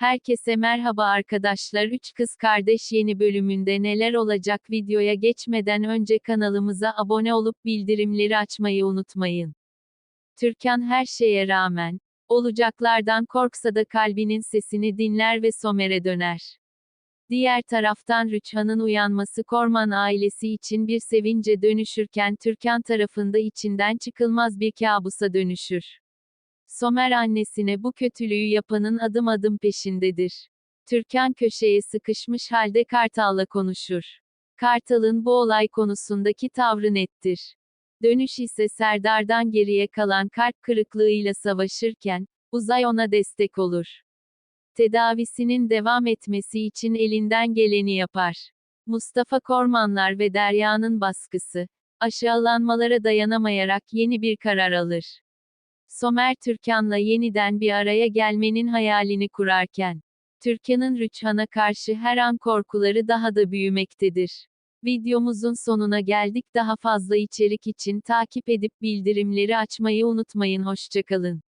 Herkese merhaba arkadaşlar. Üç Kız Kardeş yeni bölümünde neler olacak videoya geçmeden önce kanalımıza abone olup bildirimleri açmayı unutmayın. Türkan her şeye rağmen, olacaklardan korksa da kalbinin sesini dinler ve Somer'e döner. Diğer taraftan Rüçhan'ın uyanması Korman ailesi için bir sevince dönüşürken Türkan tarafında içinden çıkılmaz bir kabusa dönüşür. Somer annesine bu kötülüğü yapanın adım adım peşindedir. Türkan köşeye sıkışmış halde Kartal'la konuşur. Kartal'ın bu olay konusundaki tavrı nettir. Dönüş ise Serdar'dan geriye kalan kalp kırıklığıyla savaşırken, Uzay ona destek olur. Tedavisinin devam etmesi için elinden geleni yapar. Mustafa Kormanlar ve Derya'nın baskısı, aşağılanmalara dayanamayarak yeni bir karar alır. Somer Türkan'la yeniden bir araya gelmenin hayalini kurarken, Türkan'ın Rüçhan'a karşı her an korkuları daha da büyümektedir. Videomuzun sonuna geldik. Daha fazla içerik için takip edip bildirimleri açmayı unutmayın. Hoşçakalın.